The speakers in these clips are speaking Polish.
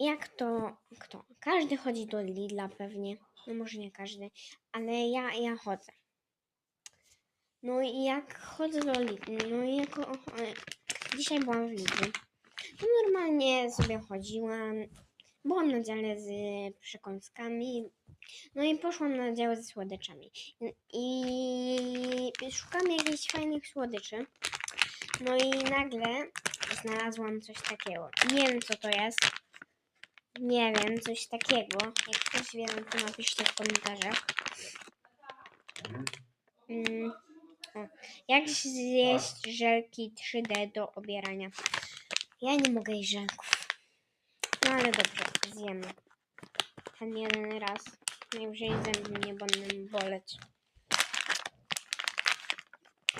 jak to, kto? Każdy chodzi do Lidla pewnie. No może nie każdy, ale ja, ja chodzę. No i jak chodzę do Lidla, no i jak, o, e, dzisiaj byłam w Lidlu. No normalnie sobie chodziłam, byłam na dziale z przekąskami, no i poszłam na dział ze słodyczami. I szukam jakichś fajnych słodyczy. No i nagle znalazłam coś takiego. Nie wiem co to jest. Nie wiem, coś takiego. Jak ktoś wie, no to napiszcie w komentarzach. Mm. Jak zjeść żelki 3D do obierania? Ja nie mogę jeść żelków. No ale dobrze, zjemy. Ten jeden raz. Najwyżej zęby mnie będą boleć.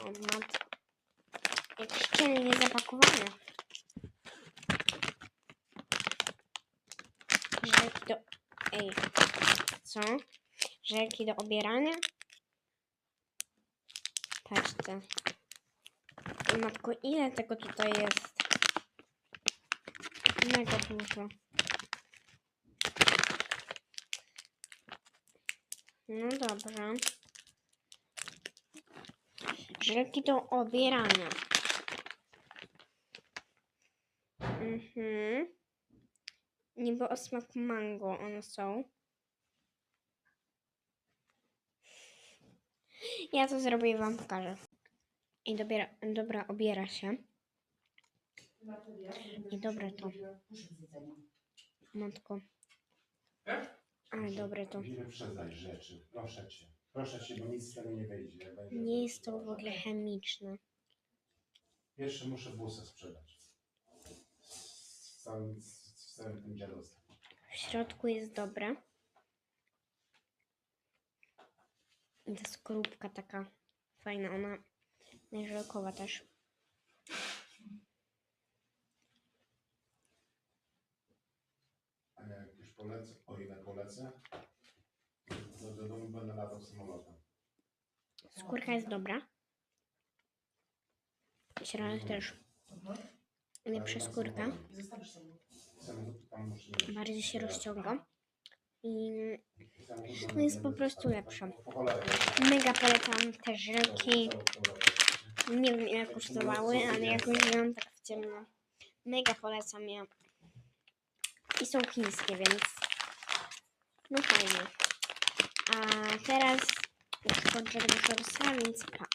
O mat. Jak szczelnie zapakowane. Żelki do... Ej. Co? Żelki do obierania? Patrzcie. Matko, ile tego tutaj jest? Mega dużo. No dobra. Żelki do obierania. Mhm. Niby o smaku mango one są. Ja to zrobię i wam pokażę. I dobiera, dobra, obiera się. I dobre to. Matko. Ale dobre to. Nie wyprzedzaj rzeczy, proszę cię. Proszę cię, bo nic z tego nie wyjdzie. Nie jest to w ogóle chemiczne. Pierwsze muszę włosy sprzedać. Z całym, z całym tym dziadostwem. W środku jest dobre. I ta skorupka taka fajna, ona żelkowa też. A jak już polecę, o ile polecę, to do domu będę latał samolotem. Skórka jest dobra. Środek też. Lepsza skórka. Bardziej się rozciąga. I no jest po prostu lepsza. Mega polecam te żelki. Nie wiem ile kosztowały, ale jakoś wziąłem tak w ciemno. Mega polecam je. I są chińskie, więc no fajnie. A teraz już kończę shortsa, więc pa.